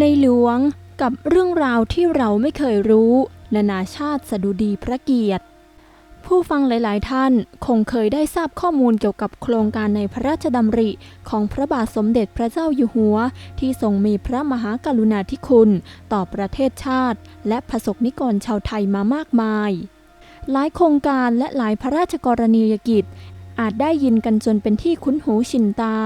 ในหลวงกับเรื่องราวที่เราไม่เคยรู้ นานาชาติสดุดีพระเกียรติ ผู้ฟังหลาย ๆ ท่านคงเคยได้ทราบข้อมูลเกี่ยวกับโครงการในพระราชดำริ ของพระบาทสมเด็จพระเจ้าอยู่หัว ที่ทรงมีพระมหากรุณาธิคุณ ต่อประเทศชาติ และประสบนิกรชาวไทยมามากมาย หลายโครงการและหลายพระราชกรณียกิจอาจได้ยินกันจนเป็นที่คุ้นหูชินตา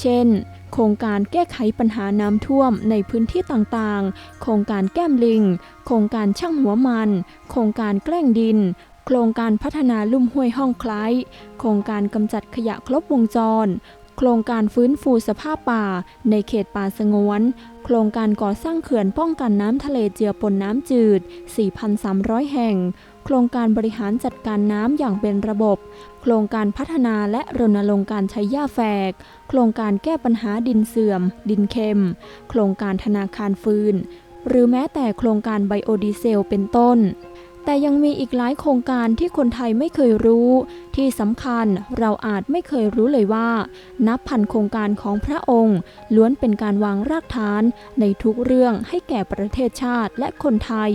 เช่น โครงการแก้ไขปัญหาน้ำท่วมในพื้นที่ต่างๆ โครงการแก้มลิง โครงการช่างหัวมัน โครงการแกล้งดิน โครงการพัฒนาลุ่มห้วยห้องคล้าย โครงการกำจัดขยะครบวงจร โครงการฟื้นฟูสภาพป่า ในเขตป่าสงวน โครงการก่อสร้างเขื่อนป้องกันน้ำทะเลเจือปนน้ำจืด 4,300 แห่ง โครงการบริหารจัดการน้ำอย่างเป็นระบบ โครงการพัฒนาและรณรงค์การใช้หญ้าแฝก โครงการแก้ปัญหาดินเสื่อม ดินเค็ม โครงการธนาคารฟืน หรือแม้แต่โครงการไบโอดีเซลเป็นต้น แต่ยังมีอีกหลายโครงการที่คนไทยไม่เคยรู้ ที่สำคัญเราอาจไม่เคยรู้เลยว่า นับพันโครงการของพระองค์ ล้วนเป็นการวางรากฐานในทุกเรื่องให้แก่ประเทศชาติและคนไทย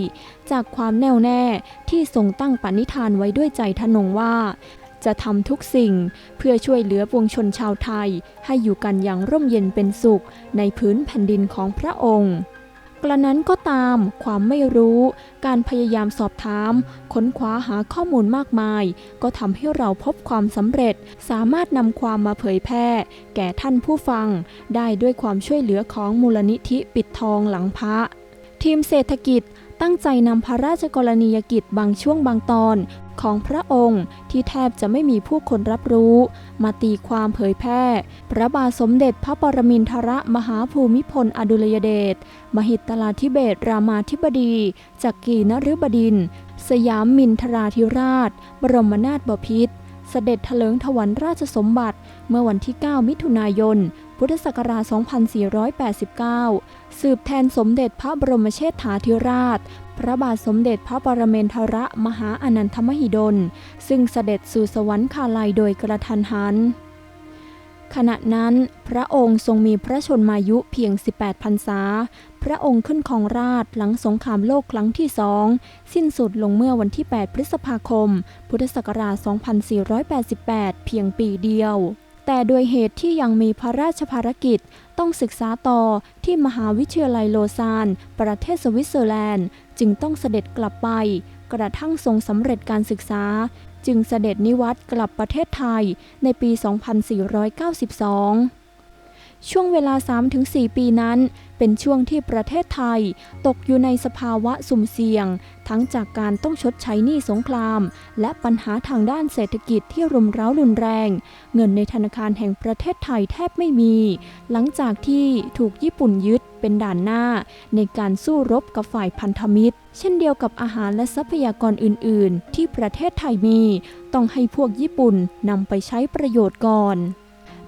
จากความแน่วแน่ที่ทรงตั้งปณิธานไว้ด้วยใจทะนงว่า จะทำทุกสิ่ง เพื่อช่วยเหลือปวงชนชาวไทย ให้อยู่กันอย่างร่มเย็นเป็นสุข ในพื้นแผ่นดินของพระองค์กระนั้นก็ตามความไม่รู้ การพยายามสอบถาม ค้นคว้าหาข้อมูลมากมาย ก็ทำให้เราพบความสำเร็จ สามารถนำความมาเผยแพร่ แก่ท่านผู้ฟัง ได้ด้วยความช่วยเหลือของมูลนิธิปิดทองหลังพระ ทีมเศรษฐกิจตั้งใจนำพระราชกรณียกิจบางช่วงบางตอน ของพระองค์ที่แทบจะไม่มีผู้คนรับรู้ มาตีความเผยแพร่ พระบาทสมเด็จพระปรมินทรมหาภูมิพลอดุลยเดชมหิตลาธิเบศรามาธิบดีจักรีนฤบดิน สยามมินทราธิราช บรมนาถบพิตรเสด็จเถลิงถวัลราชสมบัติ เมื่อวันที่ 9 มิถุนายน พุทธศักราช 2489 สืบแทนสมเด็จพระบรมเชษฐาธิราช พระบาทสมเด็จพระปรเมนทรมหาอนันทมหิดล ซึ่งเสด็จสู่สวรรคาลัยโดยกระทันหัน ขณะนั้นพระองค์ทรงมีพระชนมายุเพียง 18 พรรษา พระองค์ขึ้นครองราชหลังสงครามโลกครั้งที่สองสิ้นสุดลงเมื่อวันที่ 8 พฤษภาคม พุทธศักราช 2488 เพียงปีเดียวแต่โดยเหตุที่ยังมีพระราชภารกิจ ต้องศึกษาต่อที่มหาวิทยาลัยโลซาน ประเทศสวิตเซอร์แลนด์ จึงต้องเสด็จกลับไป กระทั่งทรงสำเร็จการศึกษา จึงเสด็จนิวัตกลับประเทศไทยในปี 2492 ช่วงเวลา 3-4 ปีนั้น เป็นช่วงที่ประเทศไทย ตกอยู่ในสภาวะสุ่มเสี่ยง ทั้งจากการต้องชดใช้หนี้สงคราม และปัญหาทางด้านเศรษฐกิจที่รุมเร้ารุนแรง เงินในธนาคารแห่งประเทศไทยแทบไม่มี หลังจากที่ถูกญี่ปุ่นยึดเป็นด่านหน้า ในการสู้รบกับฝ่ายพันธมิตร เช่นเดียวกับอาหารและทรัพยากรอื่น ๆ ที่ประเทศไทยมี ต้องให้พวกญี่ปุ่นนำไปใช้ประโยชน์ก่อน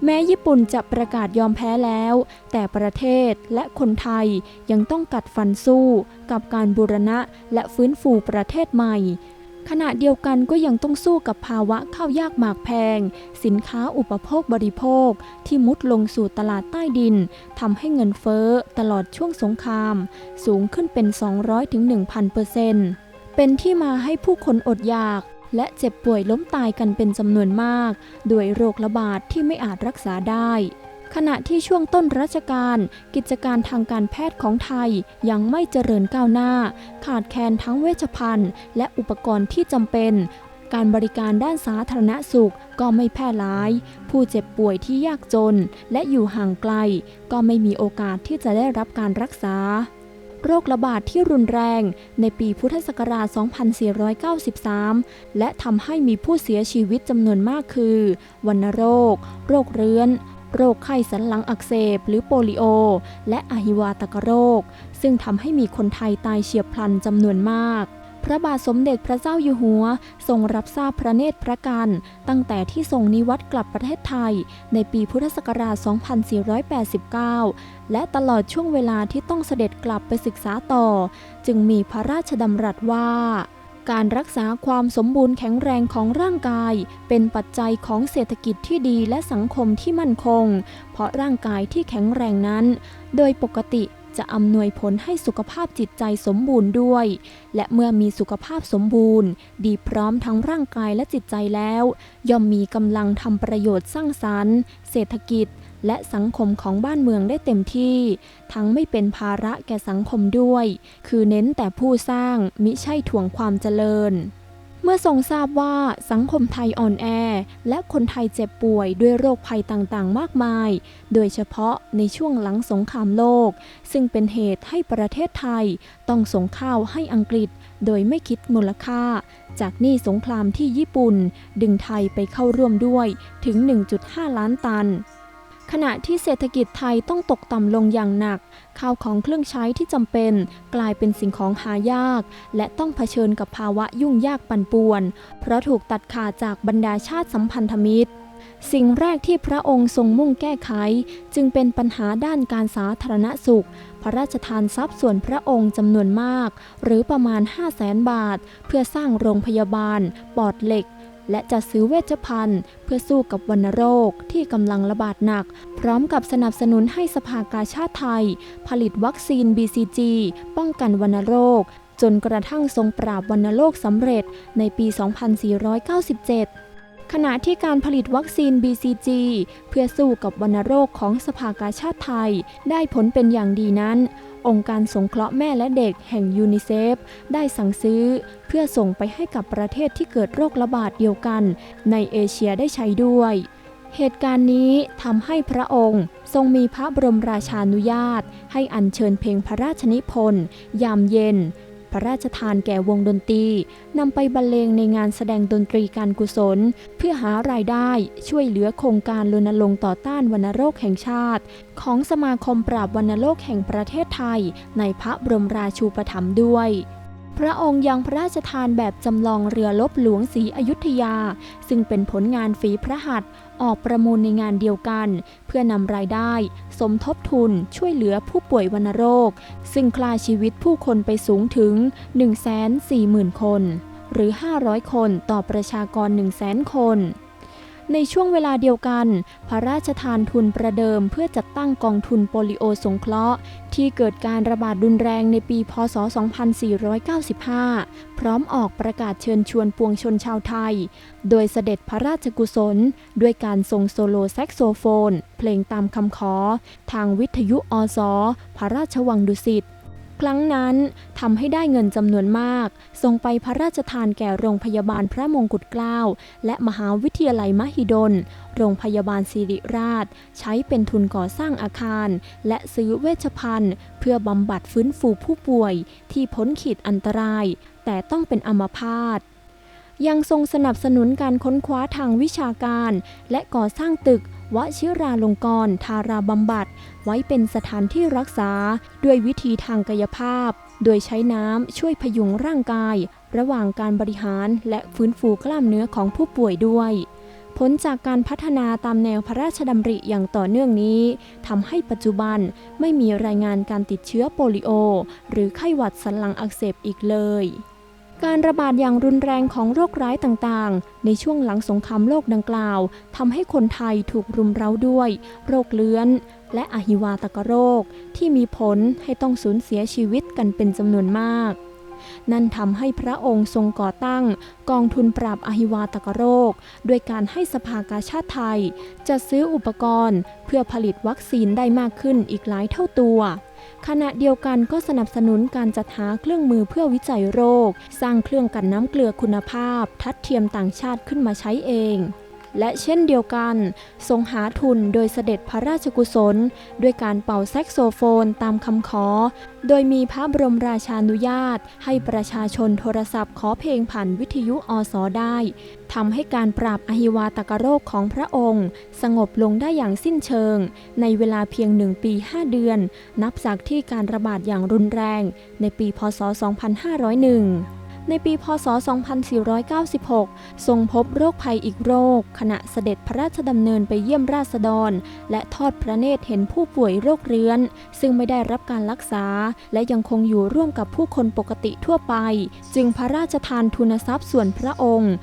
แม้ญี่ปุ่นจะประกาศยอมแพ้แล้ว แต่ประเทศและคนไทยยังต้องกัดฟันสู้ กับการบูรณะและฟื้นฟูประเทศใหม่ ขณะเดียวกันก็ยังต้องสู้กับภาวะข้าวยากหมากแพง สินค้าอุปโภคบริโภค ที่มุดลงสู่ตลาดใต้ดินทำให้เงินเฟ้อตลอดช่วงสงคราม สูงขึ้นเป็น 200-1,000เปอร์เซ็นต์เป็นที่มาให้ผู้คนอดอยาก และเจ็บป่วยล้มตายกันเป็นจำนวนมาก ด้วยโรคระบาดทที่ไม่อาจรักษาได้ ขณะที่ช่วงต้นรัชกาลกิจการทางการแพทย์ของไทยยังไม่เจริญก้าวหน้า ขาดแคลนทั้งเวชภัณฑ์ และอุปกรณ์ที่จำเป็น การบริการด้านสาธารณสุขก็ไม่แพร่หลาย ผู้เจ็บป่วยที่ยากจน และอยู่ห่างไกล ก็ไม่มีโอกาสที่จะได้รับการรักษา โรคระบาดทที่รุนแรงในปีพุทธศักราช 2493 และทำให้มีผู้เสียชีวิตจำนวนมากคือวัณโรค โรคเรื้อน โรคไข้สันหลังอักเสบ หรือโปลิโอ และอหิวาตกโรค ซึ่งทำให้มีคนไทยตายเฉียบพลันจำนวนมาก พระบาทสมเด็จพระเจ้าอยู่หัว ทรงรับทราบพระเนตรพระกัน ตั้งแต่ที่ทรงนิวัตกลับประเทศไทย ในปีพุทธศักราช 2489 และตลอดช่วงเวลาที่ต้องเสด็จกลับไปศึกษาต่อ จึงมีพระราชดำรัสว่าการรักษาความสมบูรณ์แข็งแรงของร่างกาย เป็นปัจจัยของเศรษฐกิจที่ดีและสังคมที่มั่นคง เพราะร่างกายที่แข็งแรงนั้น โดยปกติ จะอำนวยผลให้สุขภาพจิตใจสมบูรณ์ด้วย และเมื่อมีสุขภาพสมบูรณ์ ดีพร้อมทั้งร่างกายและจิตใจแล้ว ย่อมมีกำลังทำประโยชน์สร้างสรรค์ เศรษฐกิจ และสังคมของบ้านเมืองได้เต็มที่ ทั้งไม่เป็นภาระแก่สังคมด้วย คือเน้นแต่ผู้สร้างมิใช่ถ่วงความเจริญ เมื่อทรงทราบว่าสังคมไทยอ่อนแอ และคนไทยเจ็บป่วยด้วยโรคภัยต่างๆ มากมาย โดยเฉพาะในช่วงหลังสงครามโลก ซึ่งเป็นเหตุให้ประเทศไทยต้องส่งข้าวให้อังกฤษ โดยไม่คิดมูลค่า จากหนี้สงครามที่ญี่ปุ่น ดึงไทยไปเข้าร่วมด้วยถึง 1.5 ล้านตัน ขณะที่เศรษฐกิจไทยต้องตกต่ำลงอย่างหนัก ข้าวของเครื่องใช้ที่จำเป็น กลายเป็นสิ่งของหายาก และต้องเผชิญกับภาวะยุ่งยากปั่นป่วน เพราะถูกตัดขาดจากบรรดาชาติสัมพันธมิตร สิ่งแรกที่พระองค์ทรงมุ่งแก้ไข จึงเป็นปัญหาด้านการสาธารณสุข พระราชทานทรัพย์ส่วนพระองค์จำนวนมาก หรือประมาณ 5 0 0แสนบาท เพื่อสร้างโรงพยาบาล ปอดเหล็ก และจัดซื้อเวชภัณฑ์ เพื่อสู้กับวัณโรคที่กำลังระบาดหนัก พร้อมกับสนับสนุนให้สภากาชาติไทย ผลิตวัคซีน BCG ป้องกันวัณโรค จนกระทั่งทรงปราบวัณโรคสำเร็จในปี 2497ขณะที่การผลิตวัคซีน BCG เพื่อสู้กับวัณโรคของสภากาชาติไทย ได้ผลเป็นอย่างดีนั้น องค์การสงเคราะห์แม่และเด็กแห่งยูนิเซฟได้สั่งซื้อ เพื่อส่งไปให้กับประเทศที่เกิดโรคระบาดเดียวกัน ในเอเชียได้ใช้ด้วย เหตุการณ์นี้ทำให้พระองค์ทรงมีพระบรมราชานุญาต ให้อัญเชิญเพลงพระราชนิพนธ์ยามเย็น พระราชทานแก่วงดนตรีนำไปบรรเลงในงานแสดงดนตรีการกุศล เพื่อหารายได้ช่วยเหลือโครงการรณรงค์ต่อต้านวัณโรคแห่งชาติ ของสมาคมปราบวัณโรคแห่งประเทศไทย ในพระบรมราชูปถัมภ์ด้วย พระองค์ยังพระราชทานแบบจำลองเรือลบหลวงศรีอยุธยา ซึ่งเป็นผลงานฝีพระหัตถ์ออกประมูลในงานเดียวกัน เพื่อนำรายได้ สมทบทุนช่วยเหลือผู้ป่วยวัณโรค ซึ่งคลาชีวิตผู้คนไปสูงถึง 140,000 คน หรือ 500 คนต่อประชากร 100,000 คน ในช่วงเวลาเดียวกัน พระราชทานทุนประเดิมเพื่อจัดตั้งกองทุนโปลิโอสงเคราะห์ ที่เกิดการระบาดรุนแรงในปี พศ 2495 พร้อมออกประกาศเชิญชวนปวงชนชาวไทย โดยเสด็จพระราชกุศล ด้วยการทรงโซโลแซกโซโฟน เพลงตามคำขอ ทางวิทยุอส พระราชวังดุสิต ครั้งนั้นทำให้ได้เงินจำนวนมาก ส่งไปพระราชทานแก่โรงพยาบาลพระมงกุฎเกล้า และมหาวิทยาลัยมหิดล โรงพยาบาลศิริราช ใช้เป็นทุนก่อสร้างอาคาร และซื้อเวชภัณฑ์ เพื่อบำบัดฟื้นฟูผู้ป่วย ที่พ้นขีดอันตราย แต่ต้องเป็นอัมพาตยังทรงสนับสนุนการค้นคว้าทางวิชาการ และก่อสร้างตึก วชิราลงกรณ์ทาราบำบัด ไว้เป็นสถานที่รักษา ด้วยวิธีทางกายภาพ โดยใช้น้ำช่วยพยุงร่างกาย ระหว่างการบริหารและฟื้นฟูกล้ามเนื้อของผู้ป่วยด้วยผลจากการพัฒนาตามแนวพระราชดำริอย่างต่อเนื่องนี้ทำให้ปัจจุบันไม่มีรายงานการติดเชื้อโปลิโอ หรือไข้หวัดสันหลังอักเสบอีกเลย การระบาดอย่างรุนแรงของโรคร้ายต่างๆ ในช่วงหลังสงครามโลกดังกล่าวทำให้คนไทยถูกรุมเร้าด้วย โรคเลื้อน และอหิวาตกโรค ที่มีผลให้ต้องสูญเสียชีวิตกันเป็นจำนวนมาก นั่นทำให้พระองค์ทรงก่อตั้ง กองทุนปราบอหิวาตกโรค ด้วยการให้สภากาชาติไทยจัดซื้ออุปกรณ์ เพื่อผลิตวัคซีนได้มากขึ้นอีกหลายเท่าตัว ขณะเดียวกันก็สนับสนุนการจัดหาเครื่องมือเพื่อวิจัยโรค สร้างเครื่องกันน้ำเกลือคุณภาพ ทัดเทียมต่างชาติขึ้นมาใช้เอง และเช่นเดียวกัน ทรงหาทุนโดยเสด็จพระราชกุศล ด้วยการเป่าแซกโซโฟนตามคำขอ โดยมีพระบรมราชานุญาต ให้ประชาชนโทรศัพท์ขอเพลงผ่านวิทยุอสได้ทำให้การปราบอหิวาตกโรคของพระองค์ สงบลงได้อย่างสิ้นเชิง ในเวลาเพียงหนึ่งปี 5 เดือน นับจากที่การระบาดอย่างรุนแรง ในปีพศ 2501 ในปีพศ 2496 ทรงพบโรคภัยอีกโรค ขณะเสด็จพระราชดำเนินไปเยี่ยมราษฎร และทอดพระเนตรเห็นผู้ป่วยโรคเรื้อน ซึ่งไม่ได้รับการรักษา และยังคงอยู่ร่วมกับผู้คนปกติทั่วไป จึงพระราชทานทุนทรัพย์ส่วนพระองค์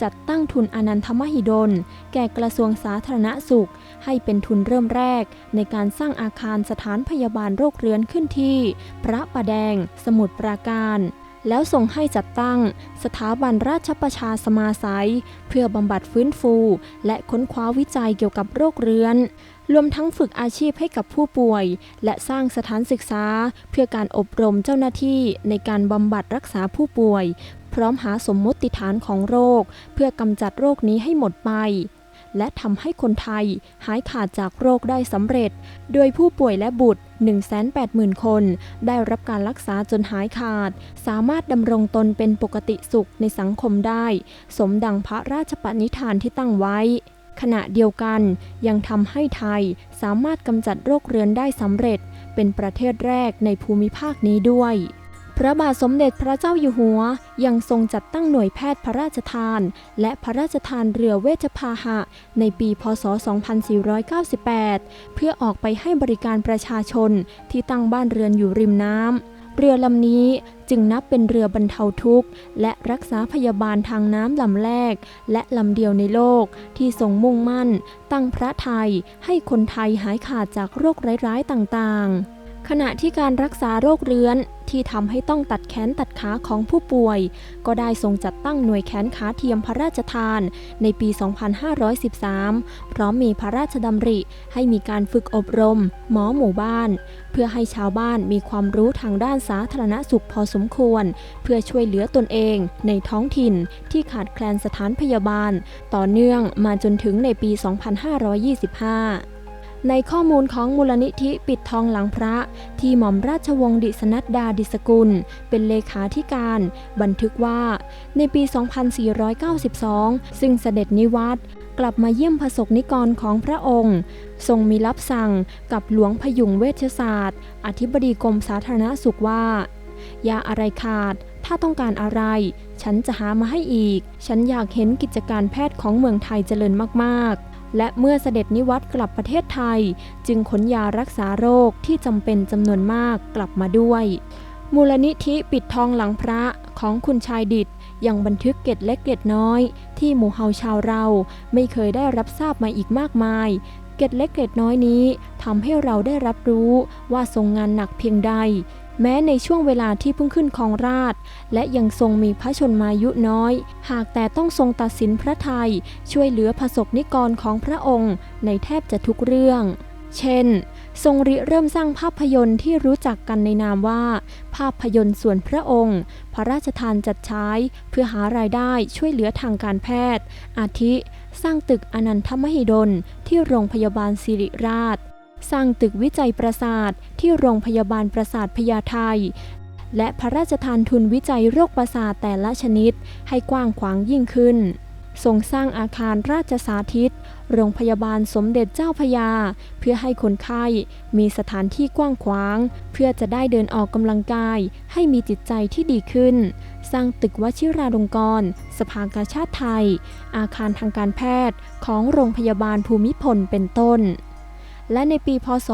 จจัดตั้งทุนอนันทมหิดล แก่กระทรวงสาธารณสุข ให้เป็นทุนเริ่มแรก ในการสร้างอาคารสถานพยาบาลโรคเรื้อนขึ้นที่ พระประแดง สมุทรปราการ แล้วส่งให้จัดตั้ง สถาบันราชประชาสมาสัย เพื่อบำบัดฟื้นฟู และค้นคว้าวิจัยเกี่ยวกับโรคเรื้อน รวมทั้งฝึกอาชีพให้กับผู้ป่วย และสร้างสถานศึกษา เพื่อการอบรมเจ้าหน้าที่ในการบำบัดรักษาผู้ป่วย พร้อมหาสมมติฐานของโรค เพื่อกำจัดโรคนี้ให้หมดไป และทำให้คนไทยหายขาดจากโรคได้สำเร็จ โดยผู้ป่วยและบุตร 180,000 คน ได้รับการรักษาจนหายขาด สามารถดำรงตนเป็นปกติสุขในสังคมได้ สมดังพระราชปณิธานที่ตั้งไว้ขณะเดียวกันยังทำให้ไทยสามารถกำจัดโรคเรื้อนได้สำเร็จ เป็นประเทศแรกในภูมิภาคนี้ด้วย พระบาทสมเด็จพระเจ้าอยู่หัวยังทรงจัดตั้งหน่วยแพทย์พระราชทาน และพระราชทานเรือเวชพาหะ ในปี พศ 2498 เพื่อออกไปให้บริการประชาชนที่ตั้งบ้านเรือนอยู่ริมน้ำ เรือลำนี้จึงนับเป็นเรือบรรเทาทุกข์ และรักษาพยาบาลทางน้ำลำแรก และลำเดียวในโลกที่ทรงมุ่งมั่น ตั้งพระไทยให้คนไทยหายขาดจากโรคร้ายๆต่างๆ ขณะที่การรักษาโรคเรื้อนที่ทำให้ต้องตัดแขนตัดขาของผู้ป่วย ก็ได้ทรงจัดตั้งหน่วยแขนขาเทียมพระราชทาน ในปี 2513 พร้อมมีพระราชดำริ ให้มีการฝึกอบรม หมอหมู่บ้าน เพื่อให้ชาวบ้านมีความรู้ทางด้านสาธารณสุขพอสมควร เพื่อช่วยเหลือตนเอง ในท้องถิ่นที่ขาดแคลนสถานพยาบาล ต่อเนื่องมาจนถึงในปี 2525 ในข้อมูลของมูลนิธิปิดทองหลังพระ ที่หม่อมราชวงศ์ดิษนัดดาดิสกุล เป็นเลขาธิการ บันทึกว่า ในปี 2492 ซึ่งเสด็จนิวัตรกลับมาเยี่ยมพระสกนิกรของพระองค์ ทรงมีรับสั่งกับหลวงพยุงเวชศาสตร์ อธิบดีกรมสาธารณสุขว่า ยาอะไรขาด ถ้าต้องการอะไร ฉันจะหามาให้อีก ฉันอยากเห็นกิจการแพทย์ของเมืองไทยเจริญมากๆ และเมื่อเสด็จนิวัตรกลับประเทศไทย จึงขนยารักษาโรคที่จำเป็นจำนวนมากกลับมาด้วย มูลนิธิปิดทองหลังพระของคุณชายดิตยังบันทึกเกร็ดเล็กเกร็ดน้อย ที่หมู่เฮาชาวเราไม่เคยได้รับทราบมาอีกมากมาย เกร็ดเล็กเกร็ดน้อยนี้ทำให้เราได้รับรู้ว่าทรงงานหนักเพียงใด แม้ในช่วงเวลาที่เพิ่งขึ้นครองราช และยังทรงมีพระชนมายุน้อย หากแต่ต้องทรงตัดสินพระไทย ช่วยเหลือผสกนิกรของพระองค์ ในแทบจะทุกเรื่อง เช่น ทรงริเริ่มสร้างภาพยนตร์ที่รู้จักกันในนามว่า ภาพยนตร์ส่วนพระองค์ พระราชทานจัดใช้เพื่อหารายได้ช่วยเหลือทางการแพทย์ อาทิ สร้างตึกอนันทมหิดลที่โรงพยาบาลสิริราช สร้างตึกวิจัยประสาทที่โรงพยาบาลประสาทพญาไทและพระราชทานทุนวิจัยโรคประสาทแต่ละชนิดให้กว้างขวางยิ่งขึ้น ทรงสร้างอาคารราชสาธิต โรงพยาบาลสมเด็จเจ้าพยา เพื่อให้คนไข้มีสถานที่กว้างขวาง เพื่อจะได้เดินออกกำลังกาย ให้มีจิตใจที่ดีขึ้น สร้างตึกวชิราลงกรณ์สภากาชาติไทย อาคารทางการแพทย์ของโรงพยาบาลภูมิพลเป็นต้น และในปีพศ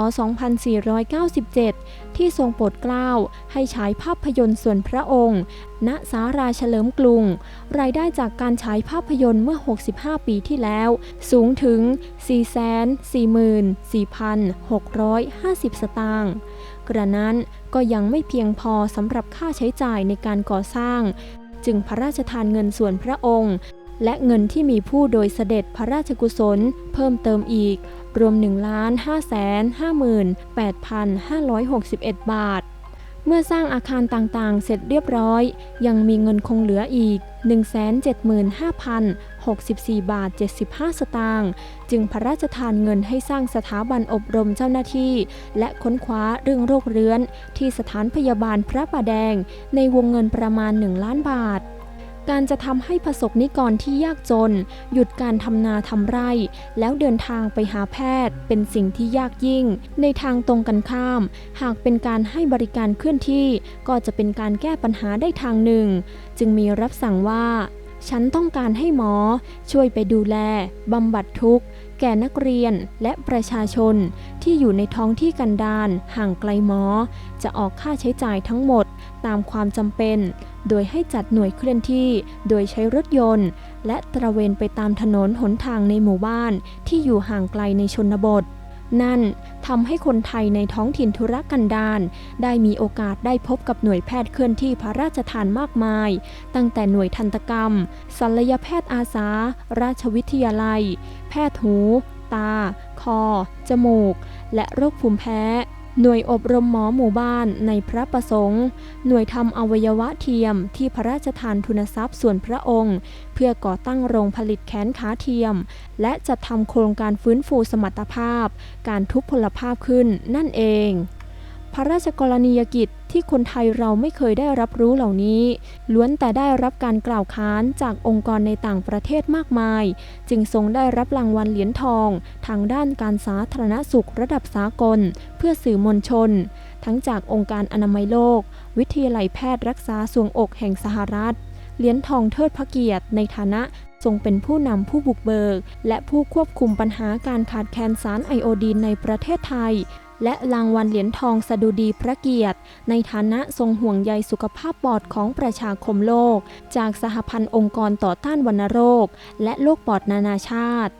2497 ที่ทรงโปรดเกล้าให้ฉายภาพยนตร์ส่วนพระองค์ ณ สาราเฉลิมกรุง รายได้จากการฉายภาพยนตร์เมื่อ 65 ปีที่แล้ว สูงถึง 444,650 สตางค์กระนั้นก็ยังไม่เพียงพอสำหรับค่าใช้จ่ายในการก่อสร้าง จึงพระราชทานเงินส่วนพระองค์ และเงินที่มีผู้โดยเสด็จพระราชกุศลเพิ่มเติมอีก รวม 1 5 5 5 8 5 6 1 บาท เมื่อสร้างอาคารต่างๆ เสร็จเรียบร้อย ยังมีเงินคงเหลืออีก 175,064 บาท 75 สตางค์จึงพระราชทานเงินให้สร้างสถาบันอบรมเจ้าหน้าที่ และค้นคว้าเรื่องโรคเรื้อน ที่สถานพยาบาลพระประแดง ในวงเงินประมาณ 1 ล้านบาท การจะทำให้ประสบนิกรที่ยากจน หยุดการทำนาทำไร่ แล้วเดินทางไปหาแพทย์ เป็นสิ่งที่ยากยิ่ง ในทางตรงกันข้าม หากเป็นการให้บริการเคลื่อนที่ ก็จะเป็นการแก้ปัญหาได้ทางหนึ่ง จึงมีรับสั่งว่า ฉันต้องการให้หมอ ช่วยไปดูแลบำบัดทุกข์แก่นักเรียนและประชาชนที่อยู่ในท้องที่กันดารห่างไกลหมอ จะออกค่าใช้จ่ายทั้งหมด ตามความจำเป็น โดยให้จัดหน่วยเคลื่อนที่ โดยใช้รถยนต์ และตระเวนไปตามถนนหนทางในหมู่บ้านที่อยู่ห่างไกลในชนบท นั่นทำให้คนไทยในท้องถิ่นธุรกันดารได้มีโอกาสได้พบกับหน่วยแพทย์เคลื่อนที่พระราชทานมากมาย ตั้งแต่หน่วยทันตกรรมศัลยแพทย์อาสา ราชวิทยาลัย แพทย์หู ตา คอ จมูก และโรคภูมิแพ้ หน่วยอบรมหมอหมู่บ้านในพระประสงค์ หน่วยทำอวัยวะเทียมที่พระราชทานทุนทรัพย์ส่วนพระองค์ เพื่อก่อตั้งโรงผลิตแขนขาเทียม และจัดทำโครงการฟื้นฟูสมรรถภาพ การทุพพลภาพขึ้นนั่นเอง ระราชกรณียกิจที่คนไทยเราไม่เคยได้รับรู้เหล่านี้ ล้วนแต่ได้รับการกล่าวค้านจากองค์กรในต่างประเทศมากมาย จึงทรงได้รับรางวัลเหรียญทอง ทางด้านการสาธารณสุขระดับสากล เพื่อสื่อมวลชน ทั้งจากองค์การอนามัยโลก วิทยาลัยแพทย์รักษาสวงอกแห่งสหรัฐเหรียญทองเทิดพระเกียรติในฐานะทรงเป็นผู้นำผู้บุกเบิก และผู้ควบคุมปัญหาการขาดแคลนสารไอโอดีนในประเทศไทย และรางวัลเหรียญทองสดุดีพระเกียรติ ในฐานะทรงห่วงใยสุขภาพปอดของประชาคมโลก จากสหพันธ์องค์กรต่อต้านวัณโรค และโรคปอดนานาชาติ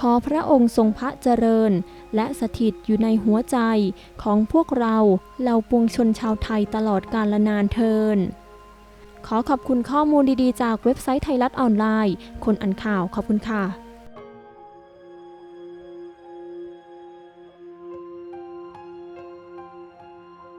ขอพระองค์ทรงพระเจริญ และสถิตอยู่ในหัวใจของพวกเราเหล่าปวงชนชาวไทยตลอดกาลนานเทินขอขอบคุณข้อมูลดีๆ จากเว็บไซต์ไทยรัฐออนไลน์ คนอ่านข่าวขอบคุณค่ะ